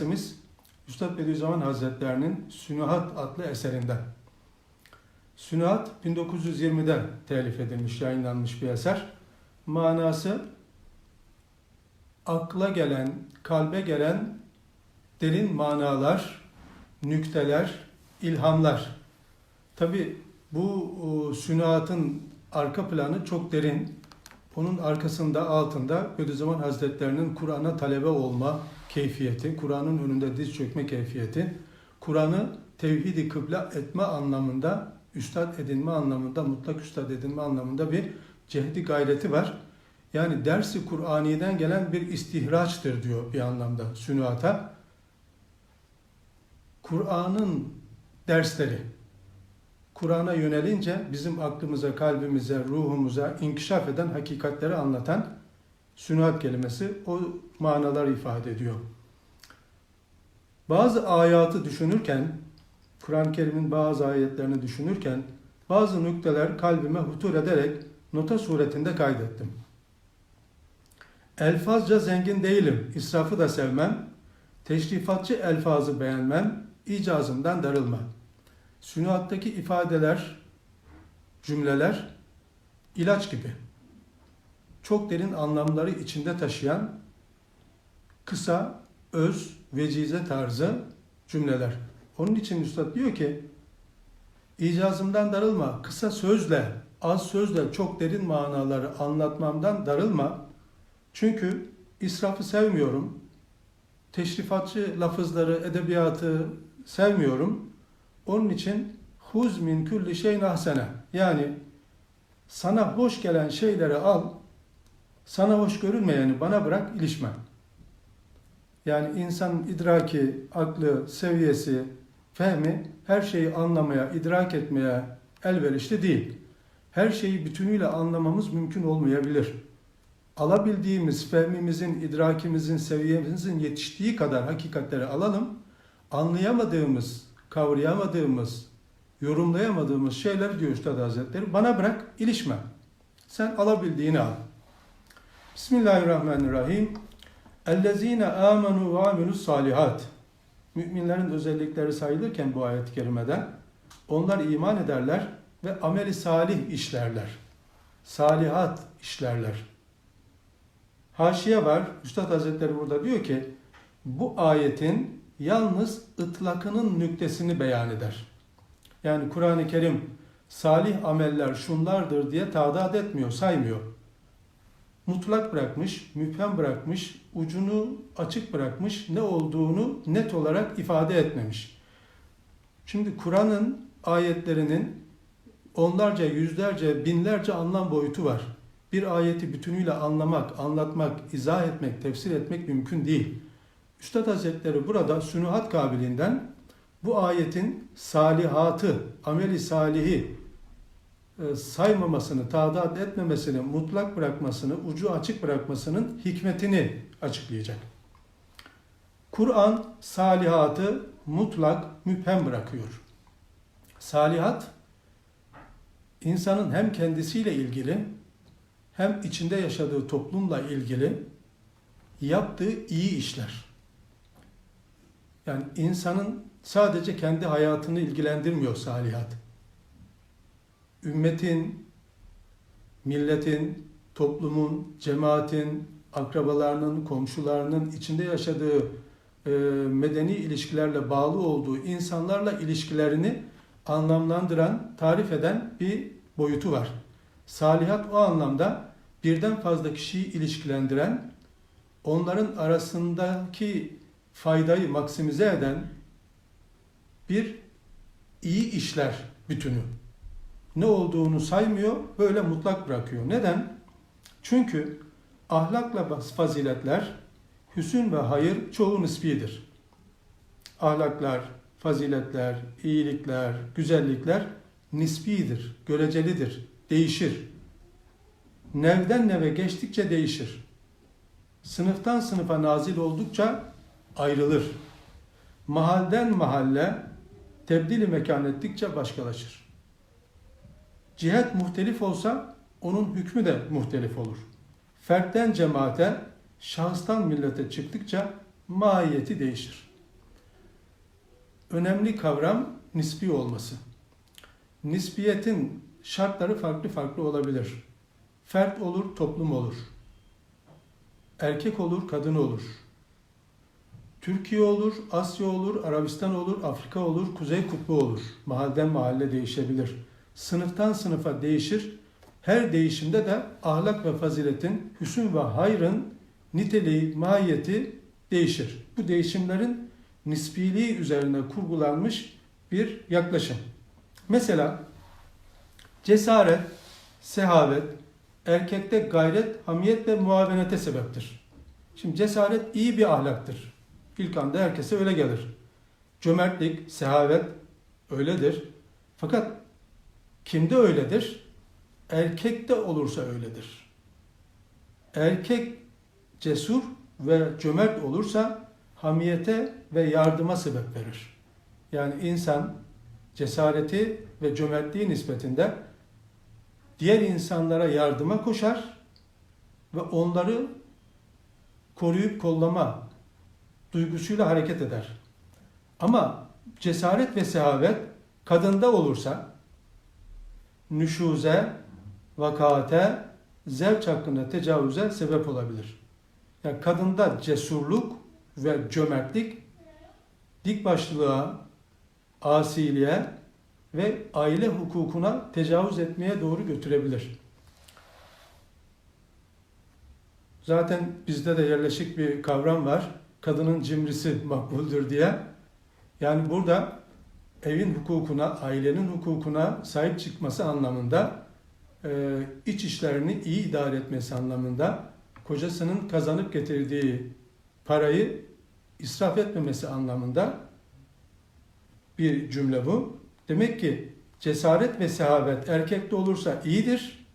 Dersimiz Üstad Bediüzzaman Hazretlerinin Sünuhat adlı eserinden. Sünuhat 1920'de telif edilmiş, yayınlanmış bir eser. Manası akla gelen, kalbe gelen derin manalar, nükteler, ilhamlar. Tabi bu o, sünuatın arka planı çok derin. Onun arkasında, altında Bediüzzaman Hazretlerinin Kur'an'a talebe olma keyfiyeti, Kur'an'ın önünde diz çökme keyfiyeti, Kur'an'ı tevhidi kıbla etme anlamında, üstad edinme anlamında, mutlak üstad edinme anlamında bir cehdi gayreti var. Yani dersi Kur'ani'den gelen bir istihraçtır diyor bir anlamda sünuata. Kur'an'ın dersleri, Kur'an'a yönelince bizim aklımıza, kalbimize, ruhumuza inkişaf eden hakikatleri anlatan sünuat kelimesi o manalar ifade ediyor. Bazı ayatı düşünürken, Kur'an-ı Kerim'in bazı ayetlerini düşünürken bazı nükteler kalbime hutur ederek nota suretinde kaydettim. Elfazca zengin değilim, israfı da sevmem, teşrifatçı elfazı beğenmem, icazımdan darılma. Sünuattaki ifadeler, cümleler ilaç gibi. Çok derin anlamları içinde taşıyan kısa, öz, vecize tarzı cümleler. Onun için Üstad diyor ki, icazımdan darılma, kısa sözle, az sözle çok derin manaları anlatmamdan darılma. Çünkü israfı sevmiyorum, teşrifatçı lafızları, edebiyatı sevmiyorum. Onun için huz min külli şeyin ahsene. Yani sana hoş gelen şeyleri al, sana hoş görünmeyeni bana bırak, ilişme. Yani insanın idraki, aklı, seviyesi, fehmi her şeyi anlamaya, idrak etmeye elverişli değil. Her şeyi bütünüyle anlamamız mümkün olmayabilir. Alabildiğimiz, fehmimizin, idrakimizin, seviyemizin yetiştiği kadar hakikatleri alalım. Anlayamadığımız, kavrayamadığımız, yorumlayamadığımız şeyler diyor Üstad Hazretleri. Bana bırak, ilişme. Sen alabildiğini al. Bismillahirrahmanirrahim. Ellezine amenu ve amilus salihat. Müminlerin özellikleri sayılırken bu ayet-i kerimede onlar iman ederler ve ameli salih işlerler. Salihat işlerler. Haşiye var. Üstad Hazretleri burada diyor ki bu ayetin yalnız ıtlakının nüktesini beyan eder. Yani Kur'an-ı Kerim salih ameller şunlardır diye tadat etmiyor, saymıyor. Mutlak bırakmış, müphem bırakmış, ucunu açık bırakmış, ne olduğunu net olarak ifade etmemiş. Şimdi Kur'an'ın ayetlerinin onlarca, yüzlerce, binlerce anlam boyutu var. Bir ayeti bütünüyle anlamak, anlatmak, izah etmek, tefsir etmek mümkün değil. Üstad Hazretleri burada sünuhat kabiliğinden bu ayetin salihatı, ameli salihi e, saymamasını, tadat etmemesini, mutlak bırakmasını, ucu açık bırakmasının hikmetini açıklayacak. Kur'an salihatı mutlak, müphem bırakıyor. Salihat, insanın hem kendisiyle ilgili, hem içinde yaşadığı toplumla ilgili yaptığı iyi işler. Yani insanın sadece kendi hayatını ilgilendirmiyor salihat. Ümmetin, milletin, toplumun, cemaatin, akrabalarının, komşularının içinde yaşadığı e, medeni ilişkilerle bağlı olduğu insanlarla ilişkilerini anlamlandıran, tarif eden bir boyutu var. Salihat o anlamda birden fazla kişiyi ilişkilendiren, onların arasındaki faydayı maksimize eden bir iyi işler bütünü. Ne olduğunu saymıyor, böyle mutlak bırakıyor. Neden? Çünkü ahlakla faziletler, hüsün ve hayır çoğu nispidir. Ahlaklar, faziletler, iyilikler, güzellikler nispidir, görecelidir, değişir. Nevden neve geçtikçe değişir. Sınıftan sınıfa nazil oldukça ayrılır. Mahalden mahalle tebdili mekan ettikçe başkalaşır. Cihet muhtelif olsa onun hükmü de muhtelif olur. Fertten cemaate, şahıstan millete çıktıkça mahiyeti değişir. Önemli kavram nispi olması. Nisbiyetin şartları farklı farklı olabilir. Fert olur, toplum olur. Erkek olur, kadın olur. Türkiye olur, Asya olur, Arabistan olur, Afrika olur, Kuzey Kutbu olur. Mahalleden mahalle değişebilir. Sınıftan sınıfa değişir. Her değişimde de ahlak ve faziletin, hüsn ve hayrın niteliği, mahiyeti değişir. Bu değişimlerin nisbiliği üzerine kurgulanmış bir yaklaşım. Mesela cesaret, sehavet, erkekte gayret, hamiyet ve muavenete sebeptir. Şimdi cesaret iyi bir ahlaktır. İlk anda herkese öyle gelir. Cömertlik, sehavet öyledir. Fakat kimde öyledir? Erkekte olursa öyledir. Erkek cesur ve cömert olursa hamiyete ve yardıma sebep verir. Yani insan cesareti ve cömertliği nispetinde diğer insanlara yardıma koşar ve onları koruyup kollama duygusuyla hareket eder. Ama cesaret ve sehavet kadında olursa nüşuze, vakate, zevç hakkında tecavüze sebep olabilir. Yani kadında cesurluk ve cömertlik dik başlılığa, asiliğe ve aile hukukuna tecavüz etmeye doğru götürebilir. Zaten bizde de yerleşik bir kavram var. Kadının cimrisi makbuldür diye. Yani burada evin hukukuna, ailenin hukukuna sahip çıkması anlamında, e, iç işlerini iyi idare etmesi anlamında, kocasının kazanıp getirdiği parayı israf etmemesi anlamında bir cümle bu. Demek ki cesaret ve sehavet erkekte olursa iyidir,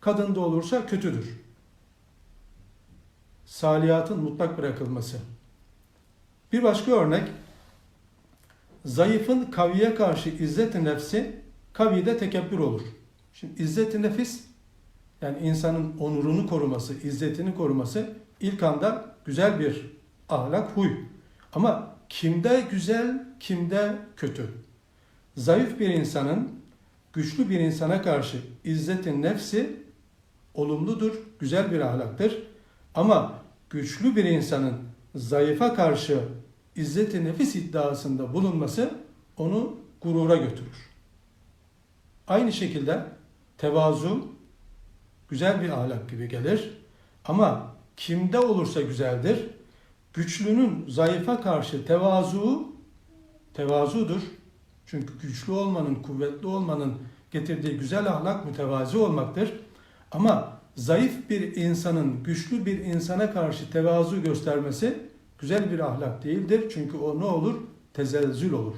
kadında olursa kötüdür. Saliyatın mutlak bırakılması. Bir başka örnek, zayıfın kaviye karşı izzet-i nefsi kavide tekebbür olur. Şimdi izzet-i nefis yani insanın onurunu koruması, izzetini koruması ilk anda güzel bir ahlak, huy. Ama kimde güzel, kimde kötü? Zayıf bir insanın güçlü bir insana karşı izzetin nefsi olumludur, güzel bir ahlaktır. Ama güçlü bir insanın zayıfa karşı izzeti nefis iddiasında bulunması onu gurura götürür. Aynı şekilde tevazu güzel bir ahlak gibi gelir. Ama kimde olursa güzeldir. Güçlünün zayıfa karşı tevazu tevazudur. Çünkü güçlü olmanın, kuvvetli olmanın getirdiği güzel ahlak mütevazi olmaktır. Ama zayıf bir insanın güçlü bir insana karşı tevazu göstermesi güzel bir ahlak değildir. Çünkü o ne olur? Tezelzül olur.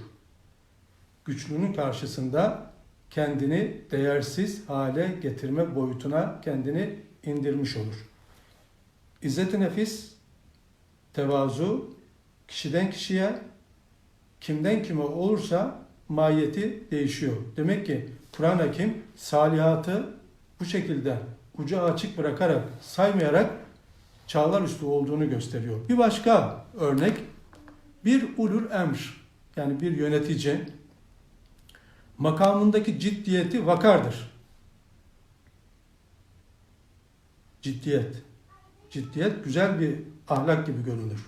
Güçlünün karşısında kendini değersiz hale getirme boyutuna kendini indirmiş olur. İzzet-i nefis, tevazu, kişiden kişiye, kimden kime olursa mahiyeti değişiyor. Demek ki Kur'an-ı Hakim salihatı bu şekilde ucu açık bırakarak, saymayarak çağlar üstü olduğunu gösteriyor. Bir başka örnek, bir ulul emr, yani bir yönetici, makamındaki ciddiyeti vakardır. Ciddiyet. Ciddiyet güzel bir ahlak gibi görünür.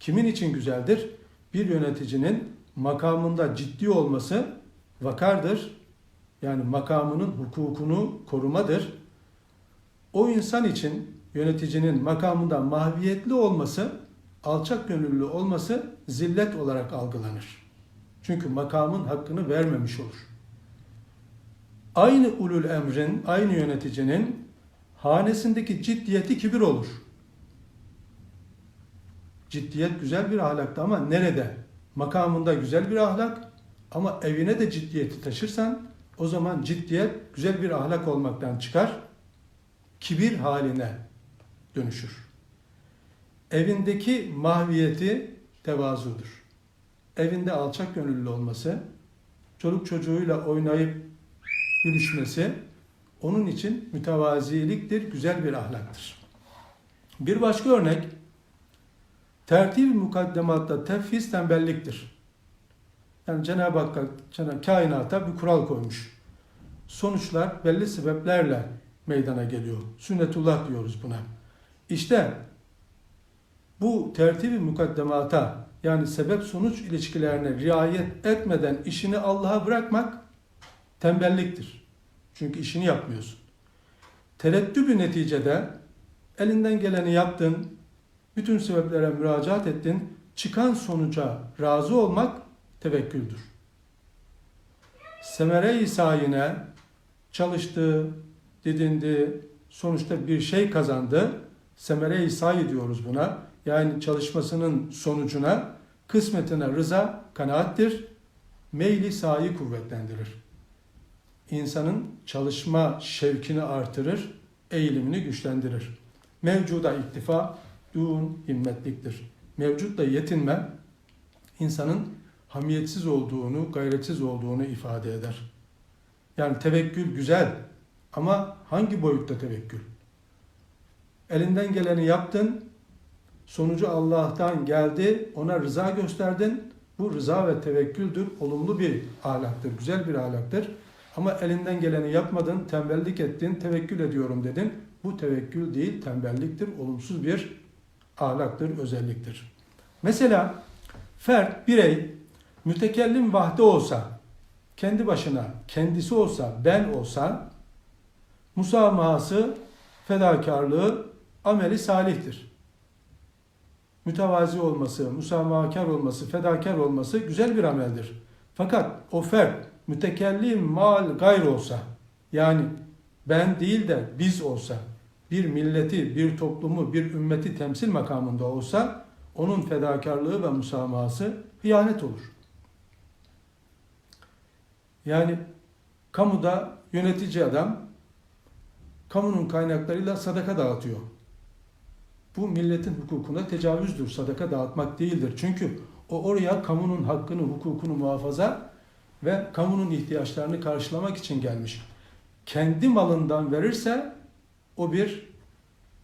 Kimin için güzeldir? Bir yöneticinin makamında ciddi olması vakardır. Yani makamının hukukunu korumadır. O insan için yöneticinin makamında mahviyetli olması, alçak gönüllü olması zillet olarak algılanır. Çünkü makamın hakkını vermemiş olur. Aynı ulul emrin, aynı yöneticinin hanesindeki ciddiyeti kibir olur. Ciddiyet güzel bir ahlaktı ama nerede? Makamında güzel bir ahlak ama evine de ciddiyeti taşırsan o zaman ciddiyet güzel bir ahlak olmaktan çıkar, kibir haline dönüşür. Evindeki mahviyeti tevazudur. Evinde alçak gönüllü olması, çoluk çocuğuyla oynayıp gülüşmesi onun için mütevaziliktir, güzel bir ahlaktır. Bir başka örnek, Tertib mukaddematta tefhiz tembelliktir. Yani Cenab-ı Hak kainata bir kural koymuş. Sonuçlar belli sebeplerle meydana geliyor. Sünnetullah diyoruz buna. İşte bu tertibi mukaddemata yani sebep sonuç ilişkilerine riayet etmeden işini Allah'a bırakmak tembelliktir. Çünkü işini yapmıyorsun. Tereddübü neticede elinden geleni yaptın, bütün sebeplere müracaat ettin, çıkan sonuca razı olmak tevekküldür. Semere-i sayine çalıştı, didindi, sonuçta bir şey kazandı. Semere-i sayi diyoruz buna. Yani çalışmasının sonucuna, kısmetine rıza kanaattir. Meyli sayi kuvvetlendirir. İnsanın çalışma şevkini artırır, eğilimini güçlendirir. Mevcuda iktifa, dun himmetliktir. Mevcutla yetinme, insanın hamiyetsiz olduğunu, gayretsiz olduğunu ifade eder. Yani tevekkül güzel ama hangi boyutta tevekkül? Elinden geleni yaptın, sonucu Allah'tan geldi, ona rıza gösterdin. Bu rıza ve tevekküldür, olumlu bir ahlaktır, güzel bir ahlaktır. Ama elinden geleni yapmadın, tembellik ettin, tevekkül ediyorum dedin. Bu tevekkül değil, tembelliktir, olumsuz bir ahlaktır, özelliktir. Mesela fert, birey mütekellim vahde olsa, kendi başına, kendisi olsa, ben olsa, musamahası, fedakarlığı, ameli salihtir. Mütevazi olması, musamahakar olması, fedakar olması güzel bir ameldir. Fakat o fert mütekellim mal gayr olsa, yani ben değil de biz olsa, bir milleti, bir toplumu, bir ümmeti temsil makamında olsa, onun fedakarlığı ve musamahası hıyanet olur. Yani kamuda yönetici adam kamunun kaynaklarıyla sadaka dağıtıyor. Bu milletin hukukuna tecavüzdür. Sadaka dağıtmak değildir. Çünkü o oraya kamunun hakkını, hukukunu muhafaza ve kamunun ihtiyaçlarını karşılamak için gelmiş. Kendi malından verirse o bir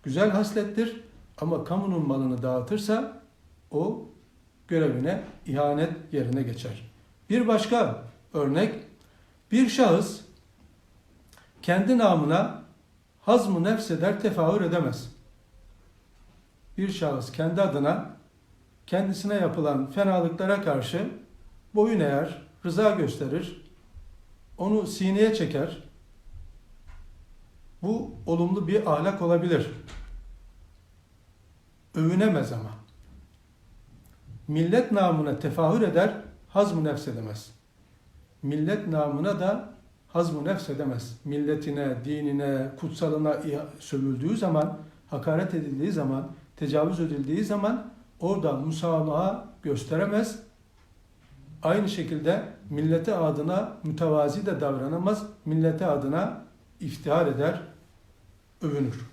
güzel haslettir. Ama kamunun malını dağıtırsa o görevine ihanet yerine geçer. Bir başka örnek, bir şahıs kendi namına hazmı nefseder tefahür edemez. Bir şahıs kendi adına kendisine yapılan fenalıklara karşı boyun eğer, rıza gösterir, onu sineye çeker. Bu olumlu bir ahlak olabilir. Övünemez ama. Millet namına tefahür eder, hazm-ı nefs edemez. Millet namına da hazm-ı nefs edemez. Milletine, dinine, kutsalına sövüldüğü zaman, hakaret edildiği zaman, tecavüz edildiği zaman orada musamaha gösteremez. Aynı şekilde millete adına mütevazi de davranamaz. Millete adına iftihar eder, övünür.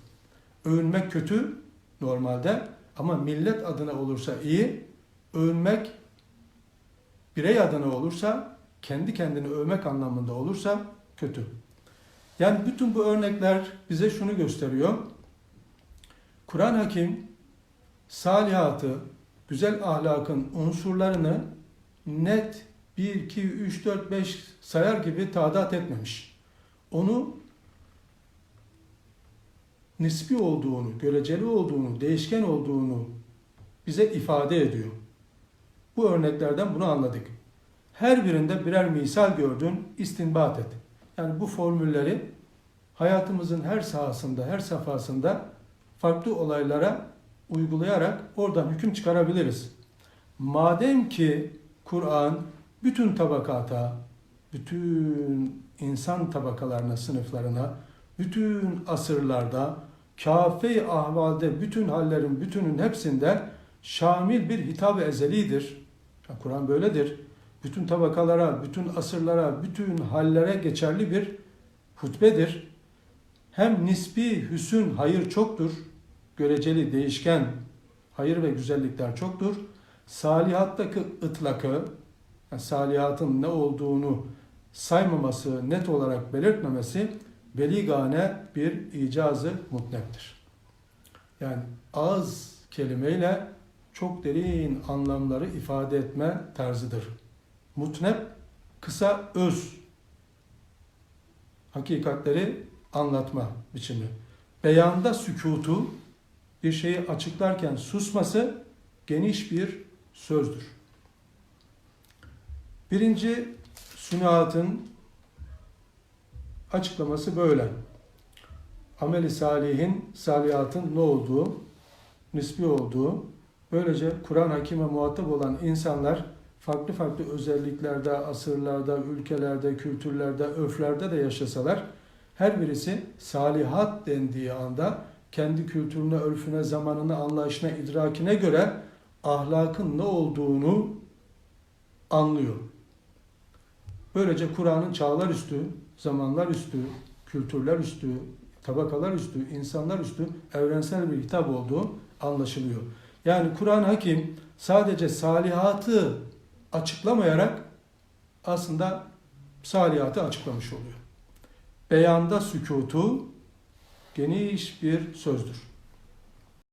Övünmek kötü normalde ama millet adına olursa iyi, övünmek birey adına olursa, kendi kendini övmek anlamında olursa kötü. Yani bütün bu örnekler bize şunu gösteriyor. Kur'an Hakim salihatı, güzel ahlakın unsurlarını net 1, 2, 3, 4, 5 sayar gibi tadat etmemiş. Onu nispi olduğunu, göreceli olduğunu, değişken olduğunu bize ifade ediyor. Bu örneklerden bunu anladık. Her birinde birer misal gördün, istinbat et. Yani bu formülleri hayatımızın her sahasında, her safhasında farklı olaylara uygulayarak oradan hüküm çıkarabiliriz. Madem ki Kur'an bütün tabakata, bütün insan tabakalarına, sınıflarına, bütün asırlarda, kafe ahvalde, bütün hallerin bütünün hepsinde şamil bir hitap ezelidir. Kur'an böyledir. Bütün tabakalara, bütün asırlara, bütün hallere geçerli bir hutbedir. Hem nispi hüsün, hayır çoktur. Göreceli, değişken hayır ve güzellikler çoktur. Salihattaki ıtlakı, yani salihatın ne olduğunu saymaması, net olarak belirtmemesi beligane bir icazı mutnektir. Yani az kelimeyle çok derin anlamları ifade etme tarzıdır. Mutneb kısa öz hakikatleri anlatma biçimi. Beyanda sükutu bir şeyi açıklarken susması geniş bir sözdür. Birinci sünaatın açıklaması böyle. Ameli salihin, salihatın ne olduğu, nispi olduğu, böylece Kur'an hakime muhatap olan insanlar farklı farklı özelliklerde, asırlarda, ülkelerde, kültürlerde, öflerde de yaşasalar her birisi salihat dendiği anda kendi kültürüne, örfüne, zamanına, anlayışına, idrakine göre ahlakın ne olduğunu anlıyor. Böylece Kur'an'ın çağlar üstü, zamanlar üstü, kültürler üstü, tabakalar üstü, insanlar üstü evrensel bir kitap olduğu anlaşılıyor. Yani Kur'an Hakim sadece salihatı açıklamayarak aslında salihatı açıklamış oluyor. Beyanda sükutu geniş bir sözdür.